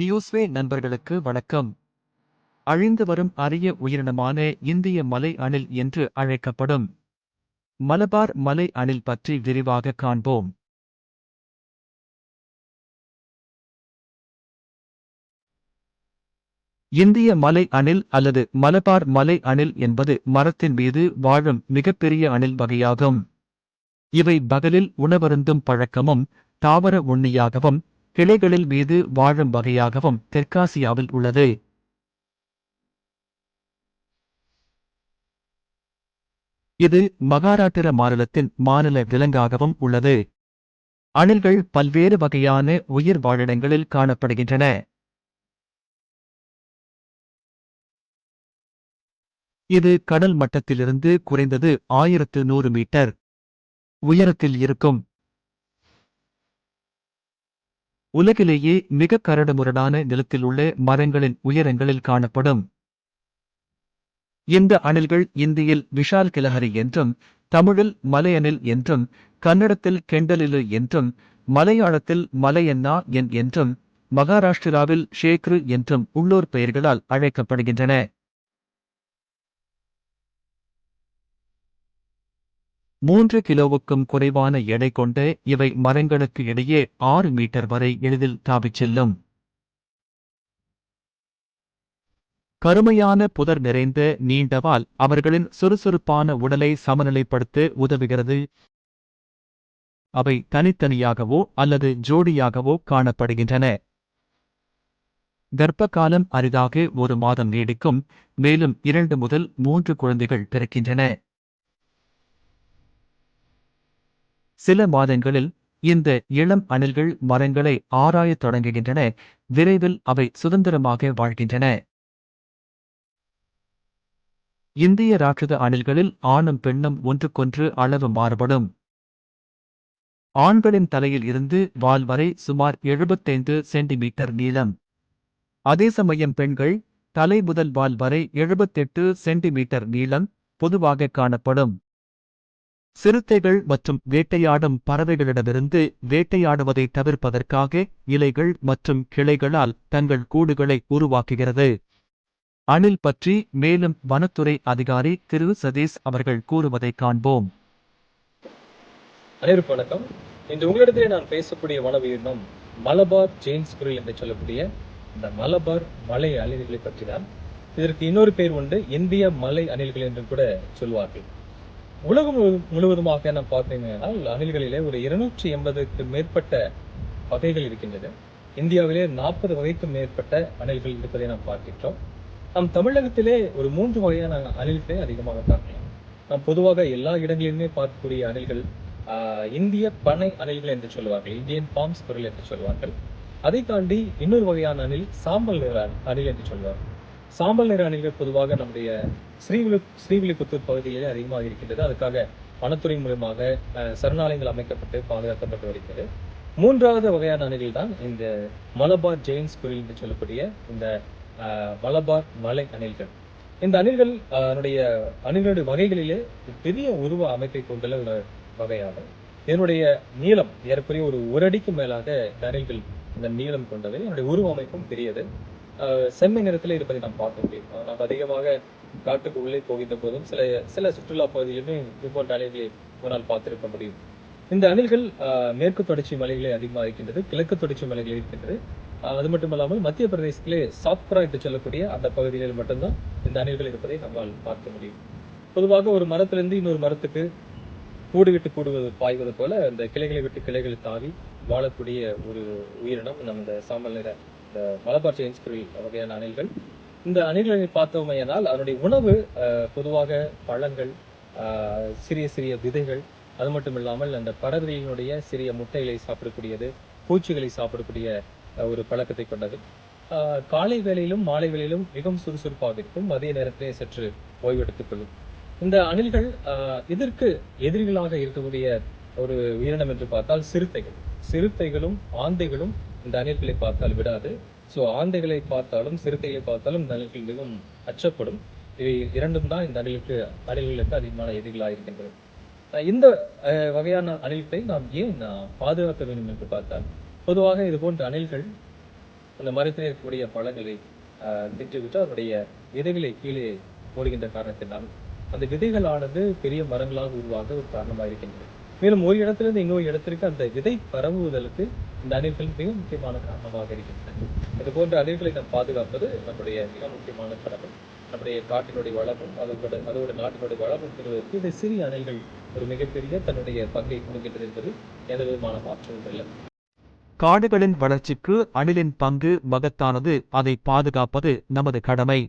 நியூஸ்வே நண்பர்களுக்கு வணக்கம். அழிந்து வரும் அரிய உயிரினமான இந்திய மலை அணில் என்று அழைக்கப்படும். மலபார் மலை அணில் பற்றி விரிவாக காண்போம். இந்திய மலை அணில் அல்லது மலபார் மலை அணில் என்பது மரத்தின் மீது வாழும் மிகப்பெரிய அணில் வகையாகும். இவை பகலில் உணவருந்தும் பழக்கமும் தாவர உண்ணியாகவும் கிளைகளில் மீது வாழும் வகையாகவும் தெற்காசியாவில் உள்ளது. இது மகாராட்டிர மாநிலத்தின் மாநில விலங்காகவும் உள்ளது. அணில்கள் பல்வேறு வகையான உயிர் வாழிடங்களில் காணப்படுகின்றன. இது கடல் மட்டத்திலிருந்து குறைந்தது ஆயிரத்து நூறு மீட்டர் உயரத்தில் இருக்கும். உலகிலேயே மிக கரடுமுரடான நிலத்தில் உள்ள மரங்களின் உயரங்களில் காணப்படும். இந்த அணில்கள் இந்தியில் விஷால் கிலஹரி என்றும் தமிழில் மலையனில் என்றும் கன்னடத்தில் கெண்டலிலு என்றும் மலையாளத்தில் மலையன்னா என் என்றும் மகாராஷ்டிராவில் ஷேக்ரு என்றும் உள்ளூர் பெயர்களால் அழைக்கப்படுகின்றன. மூன்று கிலோவுக்கும் குறைவான எடை கொண்ட இவை மரங்களுக்கு இடையே ஆறு மீட்டர் வரை எளிதில் தாவிச் செல்லும். கருமையான புதர் நிறைந்த நீண்டவால் அவர்களின் சுறுசுறுப்பான உடலை சமநிலைப்படுத்த உதவுகிறது. அவை தனித்தனியாகவோ அல்லது ஜோடியாகவோ காணப்படுகின்றன. கர்ப்ப காலம் அரிதாக ஒரு மாதம் நீடிக்கும் மேலும் இரண்டு முதல் மூன்று குழந்தைகள் பிறக்கின்றன. சில மாதங்களில் இந்த இளம் அணில்கள் மரங்களை ஆராயத் தொடங்குகின்றன. விரைவில் அவை சுதந்திரமாக வாழ்கின்றன. இந்திய ராட்சத அணில்களில் ஆணும் பெண்ணும் ஒன்றுக்கொன்று அளவு மாறுபடும். ஆண்களின் தலையில் இருந்து வால் வரை சுமார் எழுபத்தைந்து சென்டிமீட்டர் நீளம். அதே சமயம் பெண்கள் தலை முதல் வால் வரை எழுபத்தெட்டு சென்டிமீட்டர் நீளம் பொதுவாக காணப்படும். சிறுத்தைகள் மற்றும் வேட்டையாடும் பறவைகளிடமிருந்து வேட்டையாடுவதை தவிர்ப்பதற்காக இலைகள் மற்றும் கிளைகளால் தங்கள் கூடுகளை உருவாக்குகிறது. அணில் பற்றி மேலும் வனத்துறை அதிகாரி திரு. சதீஷ் அவர்கள் கூறுவதை காண்போம். அனைவருக்கும் வணக்கம். இன்று உங்களிடத்திலே நான் பேசக்கூடிய வன உயிரினம் மலபார் ஜெயின்ஸ் குரில் என்று சொல்லக்கூடிய இந்த மலபார் மலை அணில்களை பற்றி தான் இதற்கு இன்னொரு பேர் உண்டு. இந்திய மலை அணில்கள் என்று கூட சொல்வார்கள். உலகம் முழுவதுமாக நாம் பார்த்தீங்கன்னா அணில்களிலே ஒரு இருநூற்றி எண்பதுக்கு மேற்பட்ட வகைகள் இருக்கின்றது இந்தியாவிலே நாற்பது வகைக்கும் மேற்பட்ட அணில்கள் இருப்பதை நாம் பார்க்கின்றோம். நம் தமிழகத்திலே ஒரு மூன்று வகையான அணில்களை அதிகமாக பார்க்கலாம். நாம் பொதுவாக எல்லா இடங்களிலுமே பார்க்கக்கூடிய அணில்கள் ஆஹ், இந்திய பனை அணில்கள் என்று சொல்லுவார்கள் இந்தியன் பாம்ஸ் பொருள் என்று சொல்வார்கள் அதை தாண்டி இன்னொரு வகையான அணில் சாம்பல் நிற அணில் என்று சொல்வார்கள் சாம்பல் நிற அணில்கள் பொதுவாக நம்முடைய ஸ்ரீவிலு ஸ்ரீவில்லிபுத்தூர் பகுதியிலே அதிகமாக இருக்கின்றது. அதுக்காக வனத்துறை மூலமாக அஹ், சரணாலயங்கள் அமைக்கப்பட்டு பாதுகாக்கப்பட்டு வருகிறது. மூன்றாவது வகையான அணில்கள் தான் இந்த மலபார் ஜெயின்ஸ் குரில் என்று சொல்லக்கூடிய இந்த மலபார் மலை அணில்கள். இந்த அணில்கள் அதனுடைய அணில்களுடைய வகைகளிலே பெரிய உருவ அமைப்பை கொண்டுள்ள ஒரு வகையாகும். இதனுடைய நீளம் ஏறக்குறைய ஒரு ஒரு அடிக்கு மேலாக இந்த அணில்கள் இந்த நீளம் கொண்டது என்னுடைய உருவ அமைப்பும் பெரியது. செம்மை நிறத்தில் இருப்பதை நாம் பார்க்க முடியும். நாம் அதிகமாக காட்டுக்கு உள்ளே போகின்ற போதும் சில சில சுற்றுலா பகுதியிலுமே இது போன்ற அணில்களை உன்னால் பார்த்திருக்க முடியும். இந்த அணில்கள் மேற்கு தொடர்ச்சி மலைகளே அதிகமாக இருக்கின்றது கிழக்கு தொடர்ச்சி மலைகளில் இருக்கின்றது அது மட்டும் இல்லாமல் மத்திய பிரதேசத்திலே சாத்புரா என்று சொல்லக்கூடிய அந்த பகுதிகளில் மட்டும்தான் இந்த அணில்கள் இருப்பதை நம்மால் பார்க்க முடியும். பொதுவாக ஒரு மரத்திலிருந்து இன்னொரு மரத்துக்கு கூடு விட்டு கூடுவது பாய்வது போல இந்த கிளைகளை விட்டு கிளைகளை தாவி வாழக்கூடிய ஒரு உயிரினம் நம்ம இந்த சாம்பல் நிற இந்த மலபார் செயின்ஸ் வகையான அணில்கள். இந்த அணில்களை பார்த்தோமையானால் அதனுடைய உணவு பொதுவாக பழங்கள் சிறிய சிறிய விதைகள் அது மட்டும் இல்லாமல் அந்த பறவைகளினுடைய சிறிய முட்டைகளை சாப்பிடக்கூடியது பூச்சிகளை சாப்பிடக்கூடிய ஒரு பழக்கத்தை கொண்டது. காலை வேளையிலும் மாலை வேளையிலும் மிகவும் சுறுசுறுப்பாக இருக்கும். மதிய நேரத்திலே சற்று ஓய்வெடுத்துக் கொள்ளும். இந்த அணில்கள் இதற்கு எதிரிகளாக இருக்கக்கூடிய ஒரு உயிரினம் என்று பார்த்தால் சிறுத்தைகள். சிறுத்தைகளும் ஆந்தைகளும் அணில்களை பார்த்தால் விடாது. ஸோ ஆந்தைகளை பார்த்தாலும் சிறுத்தைகளை பார்த்தாலும் இந்த அணில்கள் மிகவும் அச்சப்படும். இவை இரண்டும் தான் இந்த அணிலுக்கு அணில்களுக்கு அதிகமான எதிரிகளாக இருக்கின்றது இந்த வகையான அணில்களை நாம் ஏன் பாதுகாக்க வேண்டும் என்று பார்த்தால் பொதுவாக இது போன்ற அணில்கள் அந்த மரத்தில் இருக்கக்கூடிய பழங்களை திட்டுவிட்டு அதனுடைய விதைகளை கீழே போடுகின்ற காரணத்தினால் அந்த விதைகளானது பெரிய மரங்களாக உருவாக ஒரு காரணமாக இருக்கின்றது. மேலும் ஒரு இடத்திலிருந்து இன்னொரு இடத்திற்கு அந்த விதை பரவுவதற்கு இந்த அணில்கள் மிக முக்கியமான காரணமாக இருக்கின்றன. இது போன்ற அணில்களை நாம் பாதுகாப்பது நம்முடைய மிக முக்கியமான கடமை. நம்முடைய காட்டினுடைய வளமும் அதோட அதோட நாட்டினுடைய வளமும் பெறுவதற்கு இந்த சிறிய அணில்கள் ஒரு மிகப்பெரிய தன்னுடைய பங்கை கொடுக்கின்றது என்பது எந்த விதமான மாற்றமும் இல்லை. காடுகளின் வளர்ச்சிக்கு அணிலின் பங்கு மகத்தானது. அதை பாதுகாப்பது நமது கடமை.